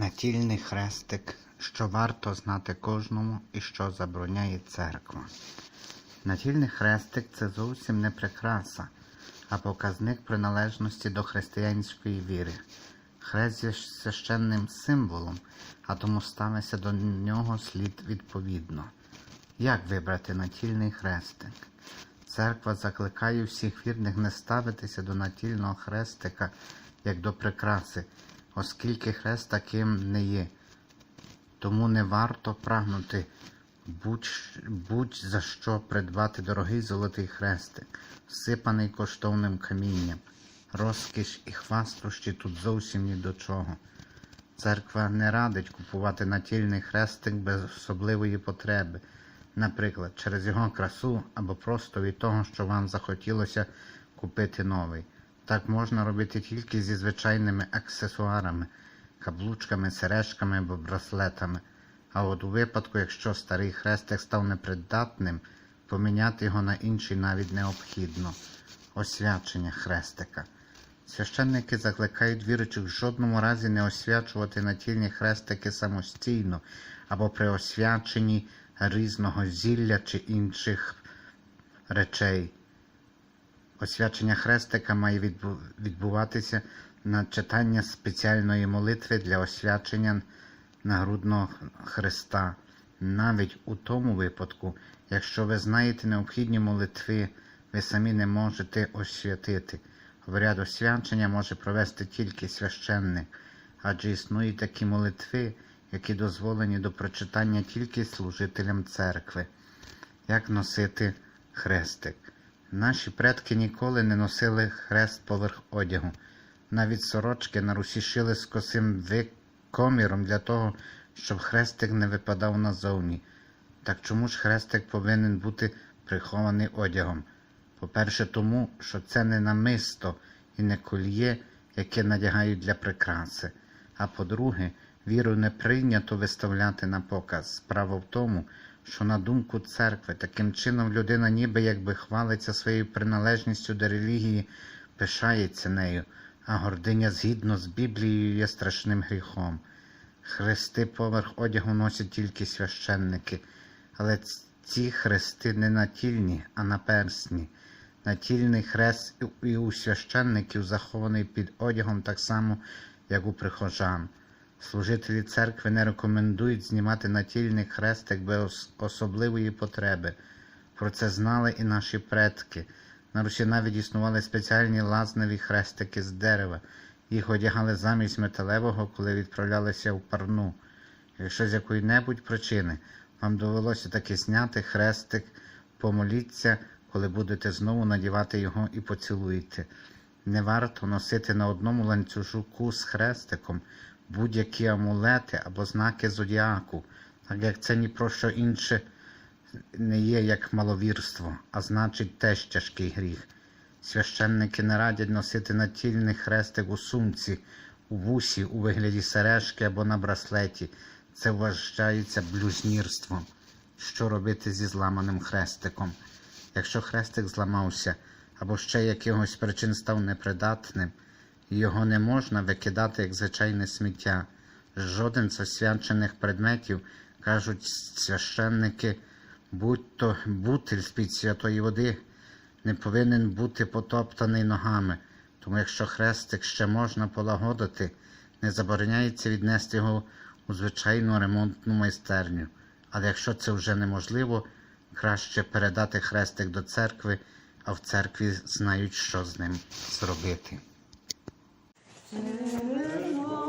Натільний хрестик, що варто знати кожному і що забороняє церква. Натільний хрестик це зовсім не прикраса, а показник приналежності до християнської віри. Хрест є священним символом, а тому ставиться до нього слід відповідно. Як вибрати натільний хрестик? Церква закликає всіх вірних не ставитися до натільного хрестика як до прикраси, оскільки хрест таким не є. Тому не варто прагнути будь- будь-за що придбати дорогий золотий хрестик, всипаний коштовним камінням. Розкіш і хвастощі тут зовсім ні до чого. Церква не радить купувати натільний хрестик без особливої потреби, наприклад, через його красу або просто від того, що вам захотілося купити новий. Так можна робити тільки зі звичайними аксесуарами, каблучками, сережками або браслетами. А от у випадку, якщо старий хрестик став непридатним, поміняти його на інший навіть необхідно. Освячення хрестика. Священники закликають віруючих в жодному разі не освячувати натільні хрестики самостійно або при освяченні різного зілля чи інших речей. Освячення хрестика має відбуватися на читання спеціальної молитви для освячення нагрудного Христа. Навіть у тому випадку, якщо ви знаєте необхідні молитви, ви самі не можете освятити. Обряд освячення може провести тільки священник, адже існують такі молитви, які дозволені до прочитання тільки служителям церкви. Як носити хрестик? Наші предки ніколи не носили хрест поверх одягу. Навіть сорочки на русі шили з косим викоміром для того, щоб хрестик не випадав назовні. Так чому ж хрестик повинен бути прихований одягом? По-перше, тому, що це не намисто і не кольє, яке надягають для прикраси. А по-друге, віру не прийнято виставляти на показ. Справа в тому, що на думку церкви, таким чином людина ніби якби хвалиться своєю приналежністю до релігії, пишається нею, а гординя згідно з Біблією є страшним гріхом. Хрести поверх одягу носять тільки священники, але ці хрести не натільні, а наперсні. Натільний хрест і- у священників захований під одягом так само, як у прихожан. Служителі церкви не рекомендують знімати натільний хрестик без особливої потреби. Про це знали і наші предки. На Русі навіть існували спеціальні лазневі хрестики з дерева. Їх одягали замість металевого, коли відправлялися в парну. Якщо з якої-небудь причини вам довелося таки зняти хрестик, помоліться, коли будете знову надівати його і поцілуйте. Не варто носити на одному ланцюжку з хрестиком будь-які амулети або знаки зодіаку, так як це ні про що інше не є як маловірство, а значить теж тяжкий гріх. Священники не радять носити натільний хрестик у сумці, у вусі, у вигляді сережки або на браслеті. Це вважається блюзнірством. Що робити зі зламаним хрестиком? Якщо хрестик зламався або ще якихось причин став непридатним, його не можна викидати як звичайне сміття. Жоден з освячених предметів, кажуть священники, будь то бутиль з-під святої води, не повинен бути потоптаний ногами. Тому якщо хрестик ще можна полагодити, не забороняється віднести його у звичайну ремонтну майстерню. Але якщо це вже неможливо, краще передати хрестик до церкви, а в церкві знають, що з ним зробити. Хрести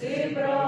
Sempre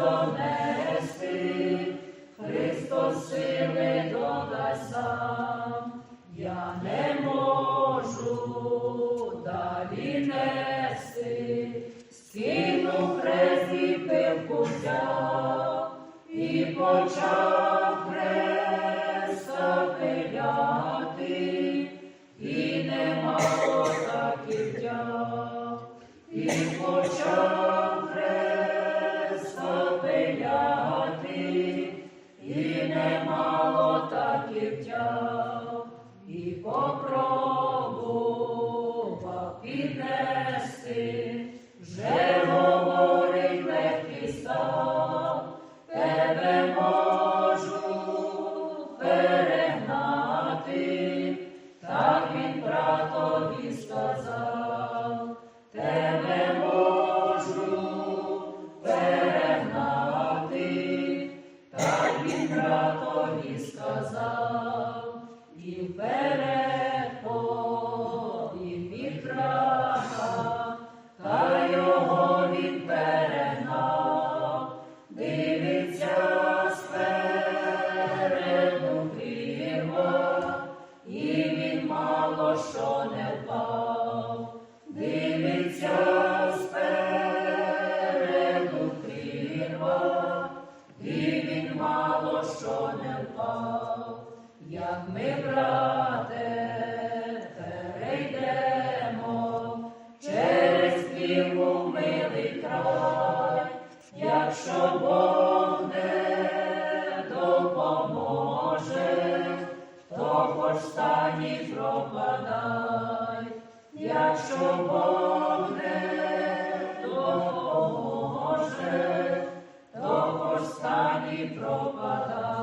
on братові сказав, і вперед і вітраха, та його відперегнав, дивиться спереду крива, і він мало що. trovata.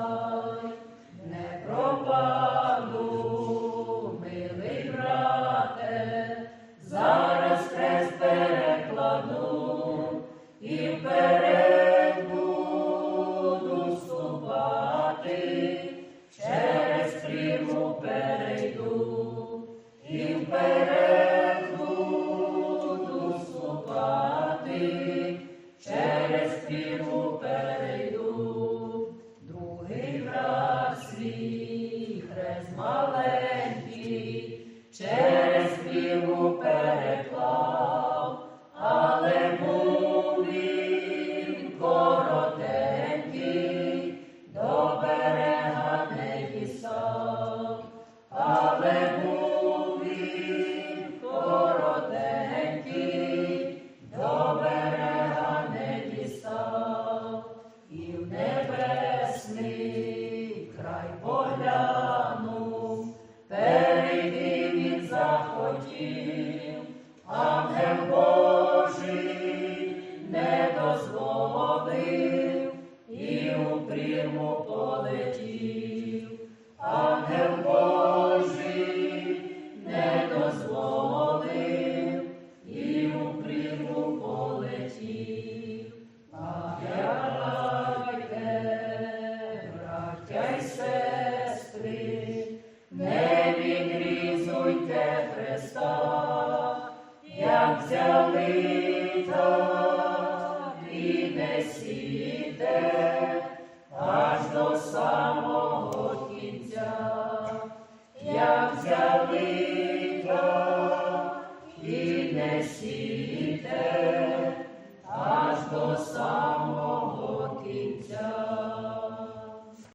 see.